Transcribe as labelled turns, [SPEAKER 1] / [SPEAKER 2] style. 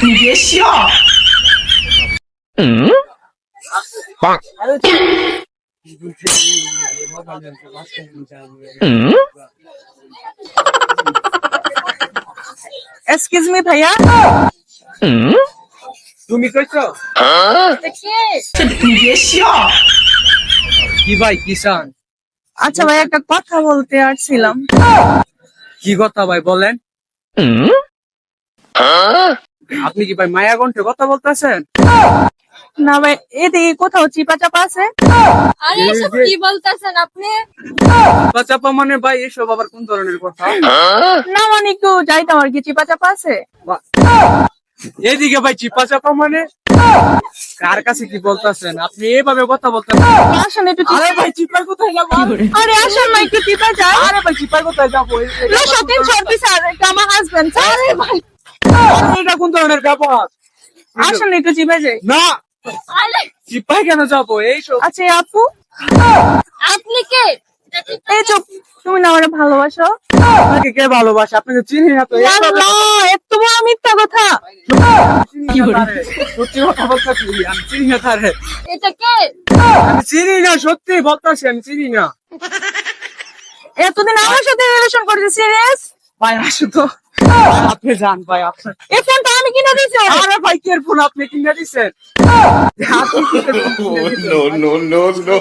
[SPEAKER 1] 你别笑。
[SPEAKER 2] excuse me ভাইয়া
[SPEAKER 3] তুমি কইছো
[SPEAKER 1] 你别笑。
[SPEAKER 3] কি ভাই কিষান
[SPEAKER 2] আচ্ছা ভাই একটা কথা বলতে আসছিলাম
[SPEAKER 3] কি কথা ভাই বলেন আপনি কি ভাই মায়া কণ্ঠে কথা বলতেছেন?
[SPEAKER 2] না ভাই এদিকে কোথাও চিপা চাপা আছে?
[SPEAKER 4] আরে এসব কি বলতেছেন আপনি?
[SPEAKER 3] চাপা মানে ভাই এসব আবার কোন ধরনের কথা?
[SPEAKER 2] না মানে একটু যাইতাম আর কি চিপা চাপা আছে
[SPEAKER 3] এদিকে ভাই চিপা চাপা মানে? কার কাছে কি বলতেছেন? আপনি এভাবে কথা
[SPEAKER 2] আসেন একটু
[SPEAKER 3] আরে ভাই চিপার কোথায় যাব?
[SPEAKER 2] আরে আসেন না একটু চিপা
[SPEAKER 3] আরে ভাই চিপার কোথায় যাব?
[SPEAKER 2] না সতীন সর্দি স্যার এটা আমার হাজবেন্ড আরে ভাই।
[SPEAKER 3] এটা কোন ধরনের ব্যবহার?
[SPEAKER 2] আসেন একটু চিপা যায়
[SPEAKER 3] না।
[SPEAKER 4] আরে
[SPEAKER 3] চিপায় কেন যাব? এইসব
[SPEAKER 2] আচ্ছা এই আপু।
[SPEAKER 4] আপনি কে?
[SPEAKER 2] এই তো তুমি না আমার ভালোবাসো?
[SPEAKER 3] আপনাকে কে ভালোবাসে? আপনাকে চিনি না তো।
[SPEAKER 2] এত বড় মিথ্যা
[SPEAKER 3] তারে। সত্যি কথা বলতেছি আমি চিনি না তারে
[SPEAKER 4] এটা কে
[SPEAKER 3] আমি চিনি না সত্যি বলতেছি আমি চিনি না
[SPEAKER 2] এতদিন আমার সাথে রিলেশন করেছে সিরিয়াস
[SPEAKER 3] ভাই আসো তো আপনি যান ভাই আপনি
[SPEAKER 2] এই ফোনটা আমি কিনে দিয়েছি
[SPEAKER 3] আরে ভাই কে ফোন আপনি কিনে দিচ্ছেন দিছেন?
[SPEAKER 5] no, no, no, no.